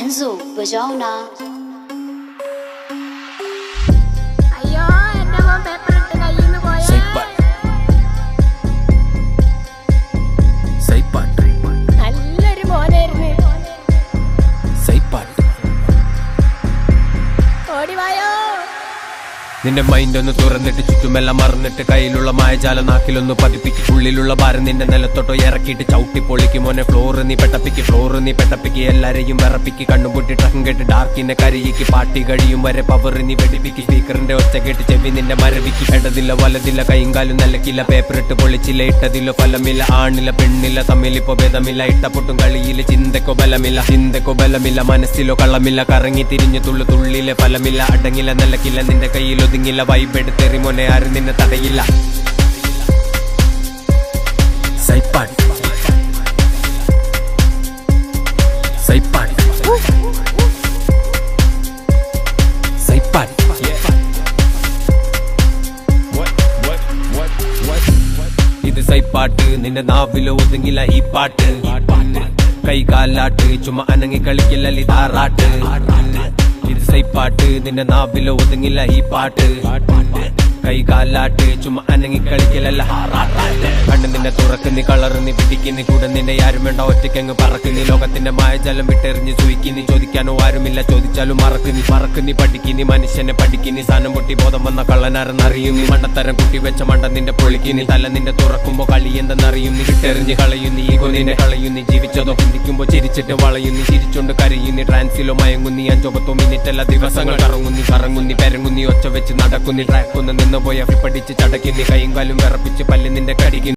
Enzo Bajona. അയ്യോ എന്റെ മോൻ പേപ്പർ ഇട്ട് കയ്യിൽ നിന്ന് പോയാ? നല്ലൊരു മോനായിരുന്നു. ഓടിവായോ നിന്റെ മൈൻഡ് ഒന്ന് തുറന്നിട്ട് ചുറ്റുമെല്ലാം മറന്നിട്ട് കയ്യിലുള്ള മായജാല നാക്കിലൊന്ന് പതിപ്പിക്ക്. ഉള്ളിലുള്ള ഭാരം നിന്റെ നിലത്തോട്ടോ ഇറക്കിയിട്ട് ചവിട്ടി പൊളിക്ക്. മോനെ ഫ്ലോറ് നീ പെട്ടപ്പിക്ക് ഫ്ലോറ് നീ പെട്ടപ്പിക്ക്. എല്ലാരെയും വിറപ്പിക്ക്. കണ്ണുപൊട്ടി ട്രക്കും കേട്ട് ഡാർക്കിനെ കരിയിക്ക്. പാട്ടി കഴിയും വരെ പവർ നീ വെടിപ്പിക്ക്. സ്പീക്കറിന്റെ ഒച്ച കേട്ട് ചെവി നിന്റെ മരവിക്ക്. ഇടതില്ല വലതില്ല കൈയും കാലും നിലക്കില്ല പേപ്പർ ഇട്ട് പൊളിച്ചില്ല ഇട്ടതില്ല ഫലമില്ല. ആണില്ല പെണ്ണില്ല തമ്മിലിപ്പോ ഭേദമില്ല. ഇട്ടപ്പൊട്ടും കളിയില്ല ചിന്തക്കോ ബലമില്ല. ചിന്തക്കോ ബലമില്ല മനസ്സിലോ കള്ളമില്ല. കറങ്ങി തിരിഞ്ഞു തുള്ളു തുള്ളിലെ ഫലമില്ല. അടങ്ങില്ല നിലക്കില്ല നിന്റെ കയ്യിൽ ഒതുങ്ങില്ല വൈബെടുത്തേറി മോനെ ആരും നിന്നെ തടയില്ല സൈപ്പാട്ട് സൈപ്പാട്ട് സൈപ്പാട്ട് ഇത് സൈപ്പാട്ട് നിന്റെ നാവിലോ ഒതുങ്ങില്ല ഈ പാട്ട് കൈകാലാട്ട് ചുമ അനങ്ങി കളിക്കില്ല ഇതാറാട്ട് ഇത് സൈപ്പാട്ട് നിന്റെ നാവിലോ ഒതുങ്ങില്ല ഈ പാട്ട്. കൈകാലാട്ട് ചുമ അനങ്ങി കളിക്കലല്ല. കണ്ണു നിന്നെ തുറക്കുന്നി കളറുന്നി പിടിക്കുന്നു കൂടെ നിന്നെ ആരും വേണ്ട. ഒറ്റയ്ക്കങ്ങ് പറക്കുന്നി ലോകത്തിന്റെ മായജലം വിട്ടെറിഞ്ഞ് സൂയിക്കുന്നി ചോദിക്കാനോ ആരുമില്ല ചോദിച്ചാലും മറക്കുന്നി പറക്കുന്നി നീ മനുഷ്യനെ പഠിക്കുന്നി സാധനം പൊട്ടി ബോധം വന്ന കള്ളനാരെന്നറിയുന്നി മണ്ടത്തരം കുട്ടി വെച്ച മണ്ട നിന്റെ പൊളിക്കുന്നി തല നിന്റെ തുറക്കുമ്പോ കളി എന്തെന്നറിയുന്നി വിട്ടെറിഞ്ഞ് കളയുന്നി ഈഗോ നിന്നെ കളയുന്നി ജീവിച്ചതോ ചിന്തിക്കുമ്പോ ചിരിച്ചിട്ട് വളയുന്നി ചിരിച്ചോണ്ട് നീ ട്രാൻസിലോ മയങ്ങുന്നി മിനിറ്റ് മിനിറ്റല്ല ദിവസങ്ങൾ കറങ്ങുന്നി കറങ്ങുന്നി പെരങ്ങുന്നി ഒച്ച വെച്ച് നടക്കുന്നി ട്രാക്കൊന്ന് നിന്ന് പോയ ചടക്കുന്നി കൈയും കാലും വിറപ്പിച്ച് പല്ല് നിന്റെ